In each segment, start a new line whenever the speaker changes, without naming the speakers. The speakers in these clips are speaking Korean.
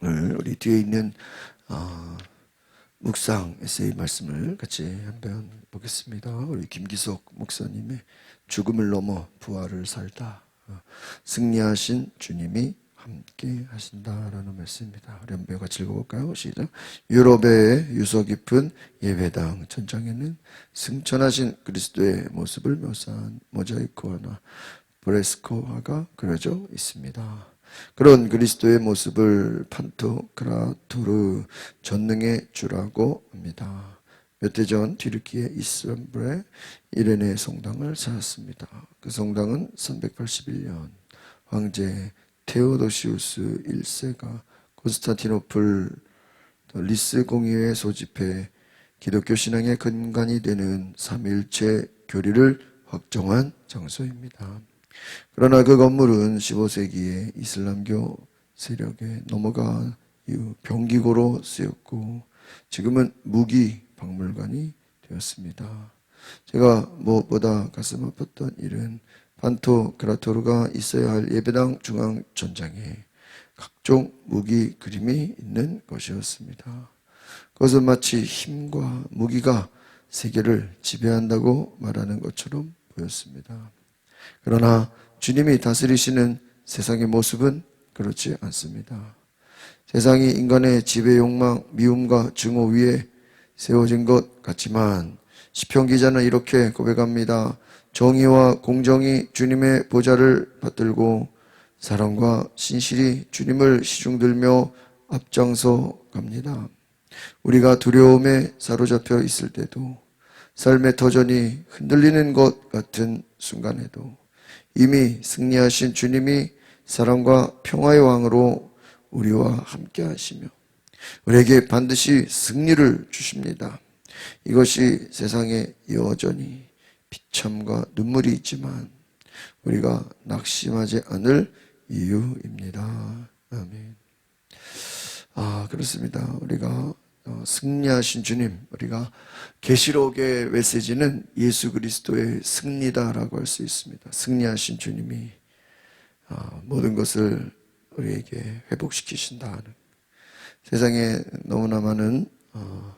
오늘 우리 뒤에 있는 어, 묵상 에세이 말씀을 같이 한번 보겠습니다. 우리 김기석 목사님의 죽음을 넘어 부활을 살다 어, 승리하신 주님이 함께 하신다라는 말씀입니다. 우리 한번 같이 읽어볼까요? 시작. 유럽의 유서 깊은 예배당 천장에는 승천하신 그리스도의 모습을 묘사한 모자이크 화나 브레스코 화가 그려져 있습니다. 그런 그리스도의 모습을 판토크라토르 전능의 주라고 합니다. 몇 해 전 뒤르키의 이스탄불에 이레네 성당을 찾았습니다. 그 성당은 381년 황제 테오도시우스 1세가 콘스탄티노플 리스 공의회 소집해 기독교 신앙의 근간이 되는 삼일체 교리를 확정한 장소입니다. 그러나 그 건물은 15세기에 이슬람교 세력에 넘어가 이후 병기고로 쓰였고 지금은 무기 박물관이 되었습니다. 제가 무엇보다 가슴 아팠던 일은 판토 크라토르가 있어야 할 예배당 중앙 전장에 각종 무기 그림이 있는 것이었습니다. 그것은 마치 힘과 무기가 세계를 지배한다고 말하는 것처럼 보였습니다. 그러나 주님이 다스리시는 세상의 모습은 그렇지 않습니다. 세상이 인간의 지배 욕망, 미움과 증오 위에 세워진 것 같지만 시편 기자는 이렇게 고백합니다. 정의와 공정이 주님의 보좌를 받들고 사랑과 신실이 주님을 시중들며 앞장서 갑니다. 우리가 두려움에 사로잡혀 있을 때도 삶의 터전이 흔들리는 것 같은 순간에도 이미 승리하신 주님이 사랑과 평화의 왕으로 우리와 함께 하시며 우리에게 반드시 승리를 주십니다. 이것이 세상에 여전히 비참과 눈물이 있지만 우리가 낙심하지 않을 이유입니다. 아멘. 아, 그렇습니다. 우리가 어, 승리하신 주님, 우리가 계시록의 메시지는 예수 그리스도의 승리다라고 할 수 있습니다. 승리하신 주님이 어, 모든 것을 우리에게 회복시키신다. 세상에 너무나 많은 어,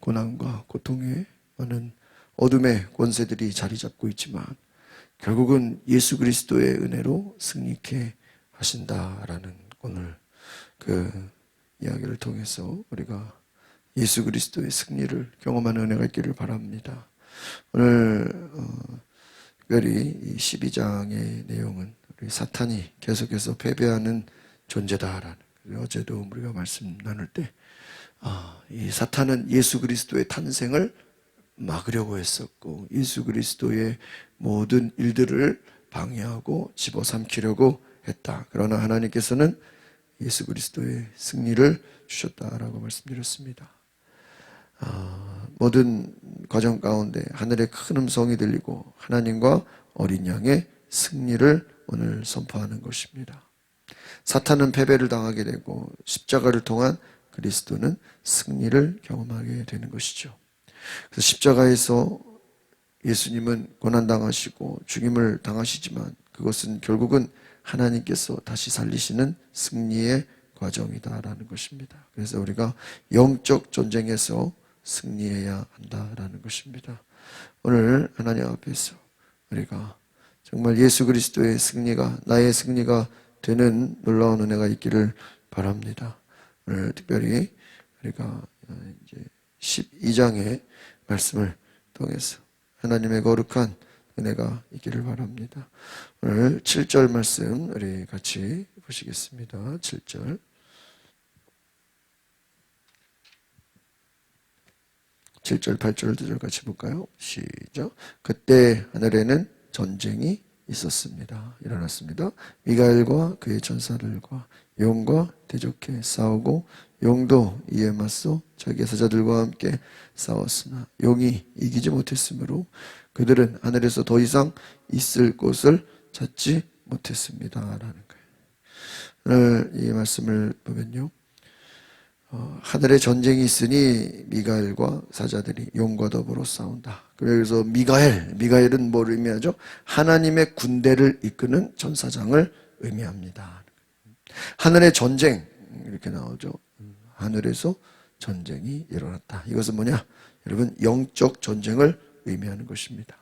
고난과 고통에 많은 어둠의 권세들이 자리 잡고 있지만 결국은 예수 그리스도의 은혜로 승리케 하신다라는 오늘 그 이야기를 통해서 우리가 예수 그리스도의 승리를 경험하는 은혜가 있기를 바랍니다. 오늘 어, 특별히 이 12장의 내용은 우리 사탄이 계속해서 패배하는 존재다라는 어제도 우리가 말씀 나눌 때 아, 이 사탄은 예수 그리스도의 탄생을 막으려고 했었고 예수 그리스도의 모든 일들을 방해하고 집어삼키려고 했다. 그러나 하나님께서는 예수 그리스도의 승리를 주셨다라고 말씀드렸습니다. 아, 모든 과정 가운데 하늘의 큰 음성이 들리고 하나님과 어린 양의 승리를 오늘 선포하는 것입니다. 사탄은 패배를 당하게 되고 십자가를 통한 그리스도는 승리를 경험하게 되는 것이죠. 그래서 십자가에서 예수님은 고난당하시고 죽임을 당하시지만 그것은 결국은 하나님께서 다시 살리시는 승리의 과정이다라는 것입니다. 그래서 우리가 영적 전쟁에서 승리해야 한다라는 것입니다. 오늘 하나님 앞에서 우리가 정말 예수 그리스도의 승리가 나의 승리가 되는 놀라운 은혜가 있기를 바랍니다. 오늘 특별히 우리가 이제 12장의 말씀을 통해서 하나님의 거룩한 은혜가 있기를 바랍니다. 오늘 7절 말씀 우리 같이 보시겠습니다. 7절. 7절, 8절, 2절 같이 볼까요? 시작. 그때 하늘에는 전쟁이 있었습니다. 일어났습니다. 미가엘과 그의 전사들과 용과 대적해 싸우고 용도 이에 맞서 자기의 사자들과 함께 싸웠으나 용이 이기지 못했으므로 그들은 하늘에서 더 이상 있을 곳을 찾지 못했습니다. 라는 거예요. 오늘 이 말씀을 보면요. 어, 하늘에 전쟁이 있으니 미가엘과 사자들이 용과 더불어 싸운다. 그래서 미가엘, 미가엘은 뭘 의미하죠? 하나님의 군대를 이끄는 전사장을 의미합니다. 하늘의 전쟁, 이렇게 나오죠. 음, 하늘에서 전쟁이 일어났다. 이것은 뭐냐? 여러분 영적 전쟁을 의미하는 것입니다.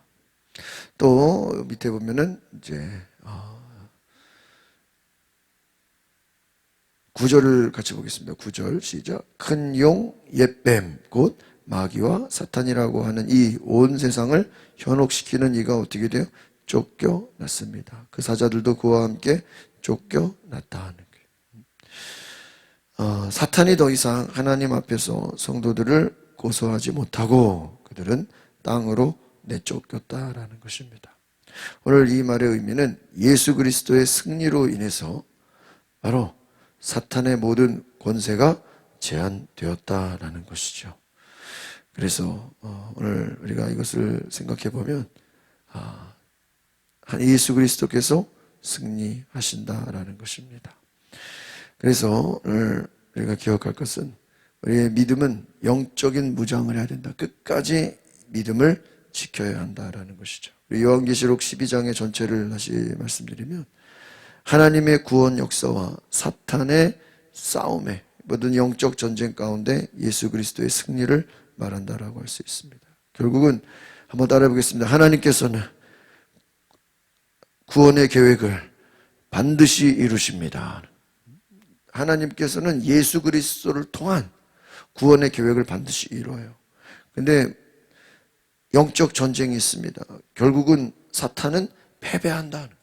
또 밑에 보면은 이제 어, 구절을 같이 보겠습니다. 구절 시작. 큰 용, 옛뱀, 곧 마귀와 사탄이라고 하는 이 온 세상을 현혹시키는 이가 어떻게 돼요? 쫓겨났습니다. 그 사자들도 그와 함께 쫓겨났다 하는 거예요. 어, 사탄이 더 이상 하나님 앞에서 성도들을 고소하지 못하고 그들은 땅으로 내쫓겼다라는 것입니다. 오늘 이 말의 의미는 예수 그리스도의 승리로 인해서 바로 사탄의 모든 권세가 제한되었다라는 것이죠. 그래서 어, 오늘 우리가 이것을 생각해 보면 아, 예수 그리스도께서 승리하신다라는 것입니다. 그래서 오늘 우리가 기억할 것은 우리의 믿음은 영적인 무장을 해야 된다. 끝까지 믿음을 지켜야 한다라는 것이죠. 요한계시록 12장의 전체를 다시 말씀드리면 하나님의 구원 역사와 사탄의 싸움에 모든 영적 전쟁 가운데 예수 그리스도의 승리를 말한다라고 할 수 있습니다. 결국은 한번 따라해 보겠습니다. 하나님께서는 구원의 계획을 반드시 이루십니다. 하나님께서는 예수 그리스도를 통한 구원의 계획을 반드시 이루어요. 근데 영적 전쟁이 있습니다. 결국은 사탄은 패배한다는 거예요.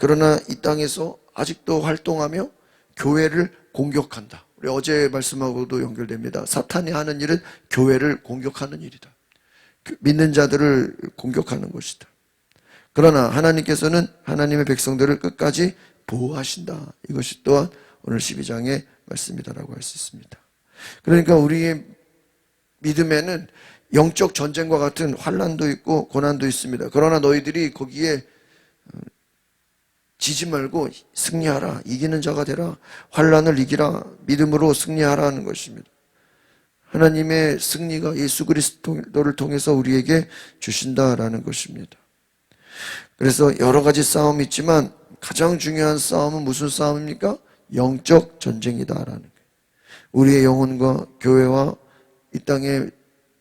그러나 이 땅에서 아직도 활동하며 교회를 공격한다. 우리 어제 말씀하고도 연결됩니다. 사탄이 하는 일은 교회를 공격하는 일이다. 그 믿는 자들을 공격하는 것이다. 그러나 하나님께서는 하나님의 백성들을 끝까지 보호하신다. 이것이 또한 오늘 12장의 말씀이다라고 할 수 있습니다. 그러니까 우리의 믿음에는 영적 전쟁과 같은 환란도 있고 고난도 있습니다. 그러나 너희들이 거기에 어, 지지 말고 승리하라. 이기는 자가 되라. 환란을 이기라. 믿음으로 승리하라는 것입니다. 하나님의 승리가 예수 그리스도를 통해서 우리에게 주신다라는 것입니다. 그래서 여러 가지 싸움이 있지만 가장 중요한 싸움은 무슨 싸움입니까? 영적 전쟁이다라는 거예요. 우리의 영혼과 교회와 이 땅의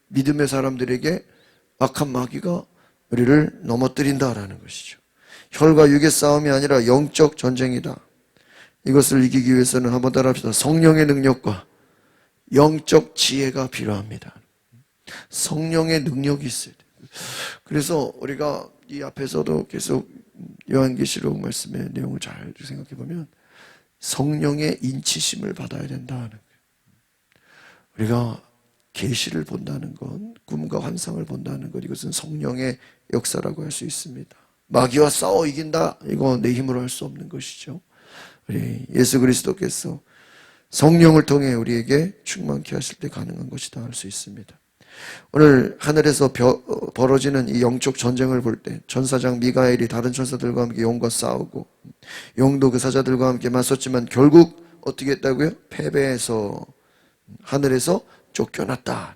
믿음의 사람들에게 악한 마귀가 우리를 넘어뜨린다라는 것이죠. 혈과 육의 싸움이 아니라 영적 전쟁이다. 이것을 이기기 위해서는 한번 따라합시다. 성령의 능력과 영적 지혜가 필요합니다. 성령의 능력이 있어야 돼요. 그래서 우리가 이 앞에서도 계속 요한계시록 말씀의 내용을 잘 생각해 보면 성령의 인치심을 받아야 된다는 거예요. 우리가 계시를 본다는 건 꿈과 환상을 본다는 것 이것은 성령의 역사라고 할 수 있습니다. 마귀와 싸워 이긴다 이거 내 힘으로 할 수 없는 것이죠. 우리 예수 그리스도께서 성령을 통해 우리에게 충만케 하실 때 가능한 것이다 할 수 있습니다. 오늘 하늘에서 벼, 벌어지는 이 영적 전쟁을 볼 때 전사장 미가엘이 다른 천사들과 함께 용과 싸우고 용도 그 사자들과 함께 맞섰지만 결국 어떻게 했다고요? 패배해서 하늘에서 쫓겨났다.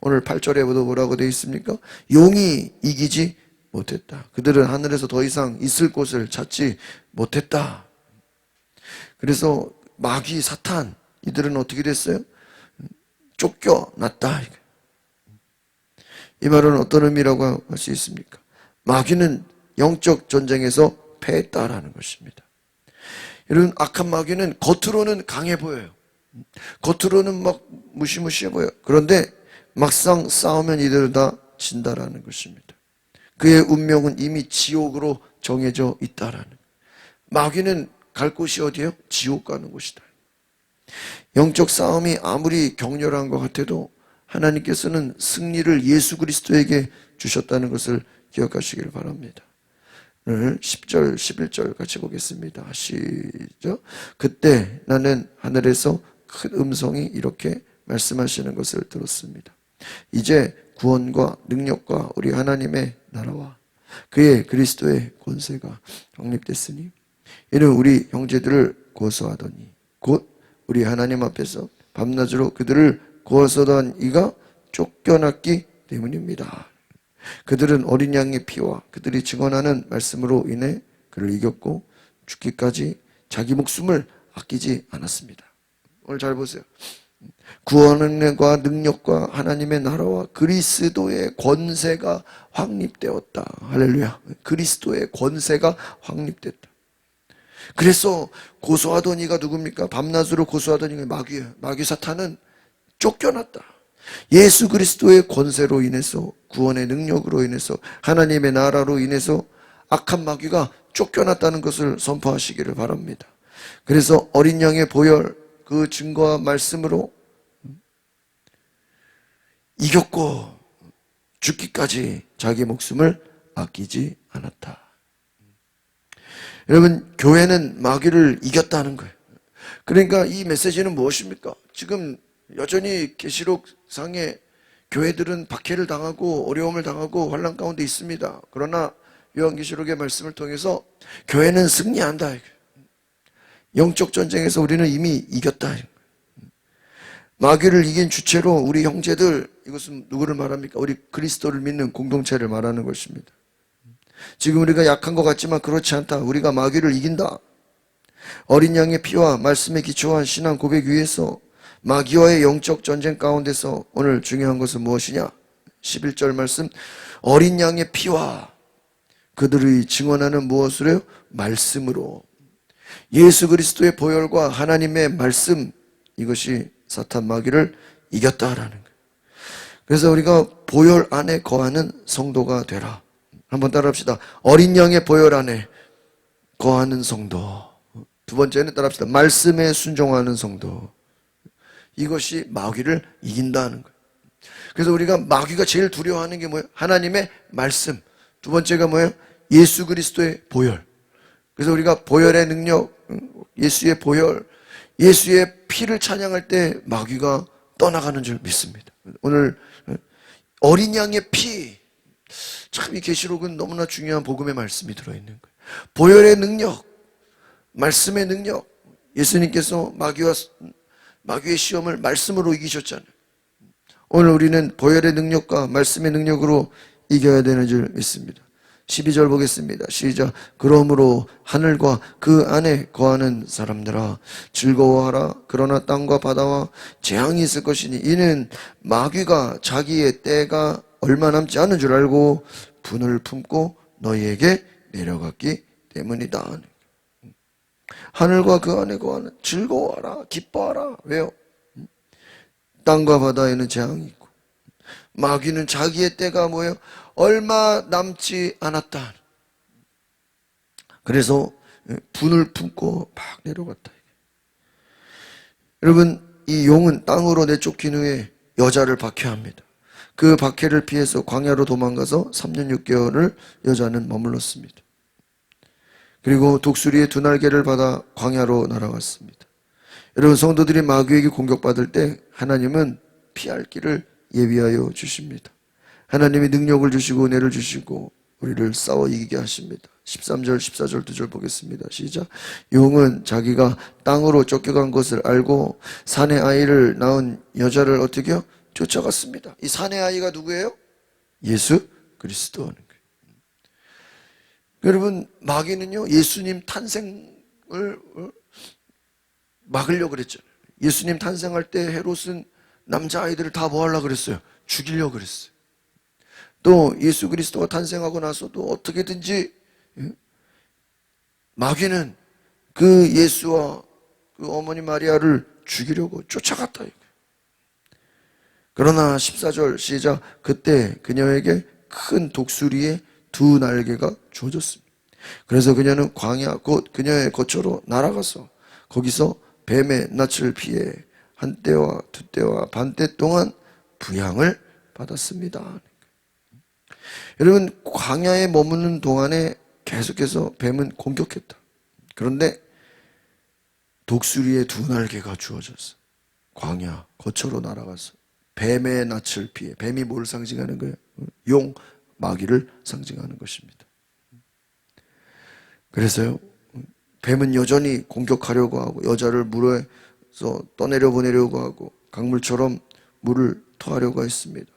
오늘 8절에 뭐라고 되어 있습니까? 용이 이기지 못했다. 그들은 하늘에서 더 이상 있을 곳을 찾지 못했다. 그래서 마귀, 사탄, 이들은 어떻게 됐어요? 쫓겨났다. 이 말은 어떤 의미라고 할 수 있습니까? 마귀는 영적 전쟁에서 패했다라는 것입니다. 여러분, 악한 마귀는 겉으로는 강해 보여요. 겉으로는 막 무시무시해 보여. 그런데 막상 싸우면 이들은 다 진다라는 것입니다. 그의 운명은 이미 지옥으로 정해져 있다라는. 마귀는 갈 곳이 어디예요? 지옥 가는 곳이다. 영적 싸움이 아무리 격렬한 것 같아도 하나님께서는 승리를 예수 그리스도에게 주셨다는 것을 기억하시길 바랍니다. 오늘 10절, 11절 같이 보겠습니다. 시작. 그때 나는 하늘에서 큰 음성이 이렇게 말씀하시는 것을 들었습니다. 이제 구원과 능력과 우리 하나님의 나라와 그의 그리스도의 권세가 확립됐으니 이는 우리 형제들을 고소하더니 곧 우리 하나님 앞에서 밤낮으로 그들을 고소하던 이가 쫓겨났기 때문입니다. 그들은 어린 양의 피와 그들이 증언하는 말씀으로 인해 그를 이겼고 죽기까지 자기 목숨을 아끼지 않았습니다. 오늘 잘 보세요. 구원과 능력과 하나님의 나라와 그리스도의 권세가 확립되었다. 할렐루야. 그리스도의 권세가 확립됐다. 그래서 고소하던 이가 누굽니까? 밤낮으로 고소하던 이가 마귀예요. 마귀 사탄은 쫓겨났다. 예수 그리스도의 권세로 인해서 구원의 능력으로 인해서 하나님의 나라로 인해서 악한 마귀가 쫓겨났다는 것을 선포하시기를 바랍니다. 그래서 어린 양의 보혈 그 증거와 말씀으로 이겼고 죽기까지 자기 목숨을 아끼지 않았다. 여러분 교회는 마귀를 이겼다는 거예요. 그러니까 이 메시지는 무엇입니까? 지금 여전히 계시록 상에 교회들은 박해를 당하고 어려움을 당하고 환란 가운데 있습니다. 그러나 요한계시록의 말씀을 통해서 교회는 승리한다. 영적 전쟁에서 우리는 이미 이겼다. 마귀를 이긴 주체로 우리 형제들 이것은 누구를 말합니까? 우리 그리스도를 믿는 공동체를 말하는 것입니다. 지금 우리가 약한 것 같지만 그렇지 않다. 우리가 마귀를 이긴다. 어린 양의 피와 말씀에 기초한 신앙 고백 위에서 마귀와의 영적 전쟁 가운데서 오늘 중요한 것은 무엇이냐? 11절 말씀 어린 양의 피와 그들의 증언하는 무엇으로요? 말씀으로 예수 그리스도의 보혈과 하나님의 말씀 이것이 사탄 마귀를 이겼다라는 거예요. 그래서 우리가 보혈 안에 거하는 성도가 되라. 한번 따라합시다. 어린 양의 보혈 안에 거하는 성도. 두 번째는 따라합시다. 말씀에 순종하는 성도. 이것이 마귀를 이긴다는 거예요. 그래서 우리가 마귀가 제일 두려워하는 게 뭐예요? 하나님의 말씀. 두 번째가 뭐예요? 예수 그리스도의 보혈. 그래서 우리가 보혈의 능력, 예수의 보혈, 예수의 피를 찬양할 때 마귀가 떠나가는 줄 믿습니다. 오늘 어린 양의 피, 참 이 계시록은 너무나 중요한 복음의 말씀이 들어있는 거예요. 보혈의 능력, 말씀의 능력, 예수님께서 마귀와 마귀의 시험을 말씀으로 이기셨잖아요. 오늘 우리는 보혈의 능력과 말씀의 능력으로 이겨야 되는 줄 믿습니다. 12절 보겠습니다. 시작. 그러므로 하늘과 그 안에 거하는 사람들아 즐거워하라. 그러나 땅과 바다와 재앙이 있을 것이니 이는 마귀가 자기의 때가 얼마 남지 않은 줄 알고 분을 품고 너희에게 내려갔기 때문이다. 하늘과 그 안에 거하는 즐거워하라. 기뻐하라. 왜요? 땅과 바다에는 재앙이 있고 마귀는 자기의 때가 뭐예요? 얼마 남지 않았다. 그래서 분을 품고 막 내려갔다. 여러분, 이 용은 땅으로 내쫓긴 후에 여자를 박해합니다. 그 박해를 피해서 광야로 도망가서 3년 6개월을 여자는 머물렀습니다. 그리고 독수리의 두 날개를 받아 광야로 날아갔습니다. 여러분, 성도들이 마귀에게 공격받을 때 하나님은 피할 길을 예비하여 주십니다. 하나님이 능력을 주시고 은혜를 주시고 우리를 싸워 이기게 하십니다. 13절, 14절, 2절 보겠습니다. 시작. 용은 자기가 땅으로 쫓겨간 것을 알고 산의 아이를 낳은 여자를 어떻게 요? 쫓아갔습니다. 이 산의 아이가 누구예요? 예수 그리스도 거예요. 여러분, 마귀는요, 예수님 탄생을 어? 막으려고 그랬잖아요. 예수님 탄생할 때 헤롯은 남자아이들을 다 뭐 하려고 그랬어요? 죽이려고 그랬어요. 또 예수 그리스도가 탄생하고 나서도 어떻게든지 예? 마귀는 그 예수와 그 어머니 마리아를 죽이려고 쫓아갔다. 그러나 14절 시작 그때 그녀에게 큰 독수리의 두 날개가 주어졌습니다. 그래서 그녀는 광야 곧 그녀의 거처로 날아가서 거기서 뱀의 낯을 피해 한때와 두때와 반때 동안 부양을 받았습니다. 여러분 광야에 머무는 동안에 계속해서 뱀은 공격했다. 그런데 독수리의 두 날개가 주어졌어. 광야 거처로 날아가서 뱀의 낯을 피해 뱀이 뭘 상징하는 거예요? 용 마귀를 상징하는 것입니다. 그래서요 뱀은 여전히 공격하려고 하고 여자를 물에서 떠내려 보내려고 하고 강물처럼 물을 토하려고 했습니다.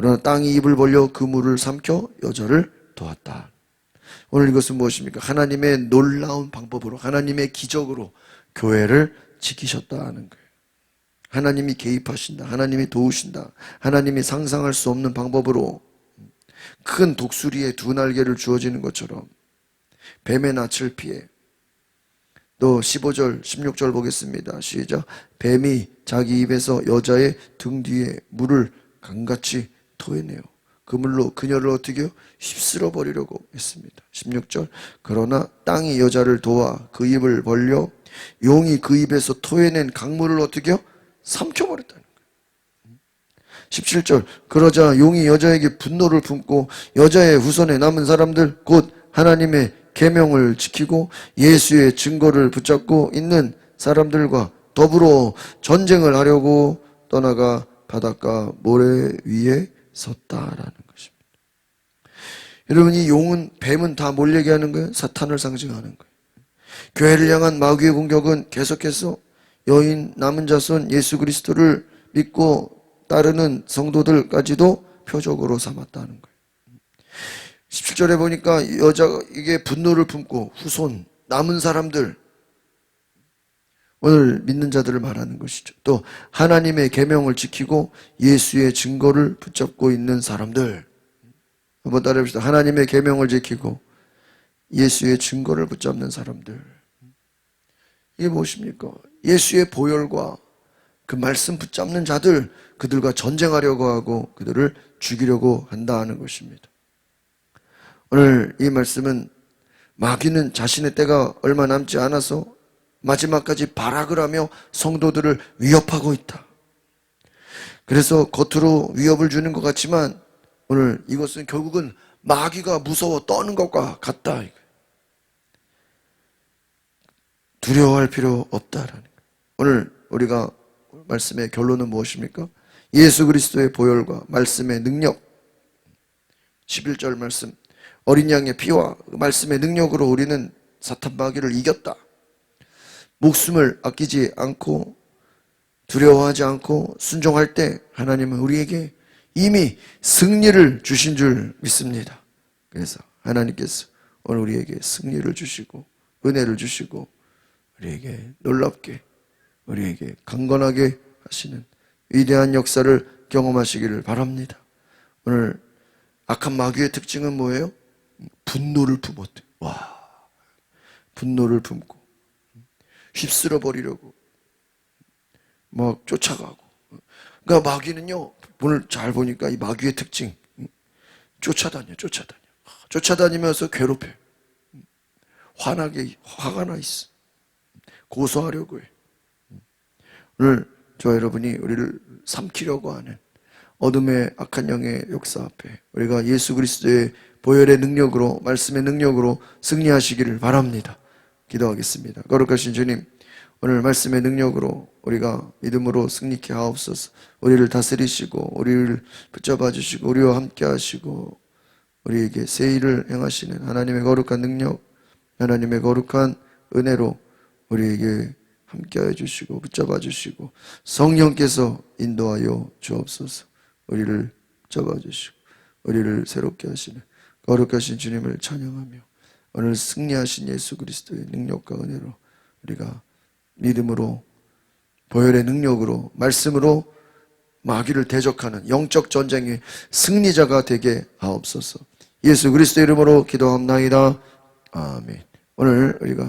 그러나 땅이 입을 벌려 그 물을 삼켜 여자를 도왔다. 오늘 이것은 무엇입니까? 하나님의 놀라운 방법으로, 하나님의 기적으로 교회를 지키셨다는 거예요. 하나님이 개입하신다. 하나님이 도우신다. 하나님이 상상할 수 없는 방법으로 큰 독수리의 두 날개를 주어지는 것처럼 뱀의 낯을 피해 또 15절, 16절 보겠습니다. 시작. 뱀이 자기 입에서 여자의 등 뒤에 물을 강같이 토해내요. 그 물로 그녀를 어떻게 요 휩쓸어 버리려고 했습니다. 16절. 그러나 땅이 여자를 도와 그 입을 벌려 용이 그 입에서 토해낸 강물을 어떻게 요 삼켜 버렸다는 거예요. 17절. 그러자 용이 여자에게 분노를 품고 여자의 후손에 남은 사람들 곧 하나님의 계명을 지키고 예수의 증거를 붙잡고 있는 사람들과 더불어 전쟁을 하려고 떠나가 바닷가 모래 위에 섰다라는 것입니다. 여러분 이 용은 뱀은 다 뭘 얘기하는 거예요? 사탄을 상징하는 거예요. 교회를 향한 마귀의 공격은 계속해서 여인 남은 자손 예수 그리스도를 믿고 따르는 성도들까지도 표적으로 삼았다는 거예요. 17절에 보니까 여자가 이게 분노를 품고 후손 남은 사람들 오늘 믿는 자들을 말하는 것이죠. 또 하나님의 계명을 지키고 예수의 증거를 붙잡고 있는 사람들. 한번 따라해 봅시다. 하나님의 계명을 지키고 예수의 증거를 붙잡는 사람들. 이게 무엇입니까? 예수의 보혈과 그 말씀 붙잡는 자들, 그들과 전쟁하려고 하고 그들을 죽이려고 한다는 것입니다. 오늘 이 말씀은 마귀는 자신의 때가 얼마 남지 않아서 마지막까지 발악을 하며 성도들을 위협하고 있다. 그래서 겉으로 위협을 주는 것 같지만 오늘 이것은 결국은 마귀가 무서워 떠는 것과 같다. 두려워할 필요 없다라는. 오늘 우리가 말씀의 결론은 무엇입니까? 예수 그리스도의 보혈과 말씀의 능력 11절 말씀 어린 양의 피와 말씀의 능력으로 우리는 사탄 마귀를 이겼다. 목숨을 아끼지 않고 두려워하지 않고 순종할 때 하나님은 우리에게 이미 승리를 주신 줄 믿습니다. 그래서 하나님께서 오늘 우리에게 승리를 주시고 은혜를 주시고 우리에게 놀랍게 우리에게 강건하게 하시는 위대한 역사를 경험하시기를 바랍니다. 오늘 악한 마귀의 특징은 뭐예요? 분노를 품었대. 와, 분노를 품고 휩쓸어 버리려고 막 쫓아가고. 그러니까 마귀는요. 오늘 잘 보니까 이 마귀의 특징 쫓아다녀, 쫓아다녀. 쫓아다니면서 괴롭혀. 화나게 화가 나 있어. 고소하려고 해. 오늘 저 여러분이 우리를 삼키려고 하는 어둠의 악한 영의 역사 앞에 우리가 예수 그리스도의 보혈의 능력으로 말씀의 능력으로 승리하시기를 바랍니다. 기도하겠습니다. 거룩하신 주님, 오늘 말씀의 능력으로 우리가 믿음으로 승리케 하옵소서. 우리를 다스리시고 우리를 붙잡아 주시고 우리와 함께 하시고 우리에게 새 일을 행하시는 하나님의 거룩한 능력, 하나님의 거룩한 은혜로 우리에게 함께해 주시고 붙잡아 주시고 성령께서 인도하여 주옵소서. 우리를 잡아 주시고 우리를 새롭게 하시는 거룩하신 주님을 찬양하며 오늘 승리하신 예수 그리스도의 능력과 은혜로 우리가 믿음으로 보혈의 능력으로 말씀으로 마귀를 대적하는 영적 전쟁의 승리자가 되게 하옵소서. 예수 그리스도 이름으로 기도합나이다. 아멘. 오늘 우리가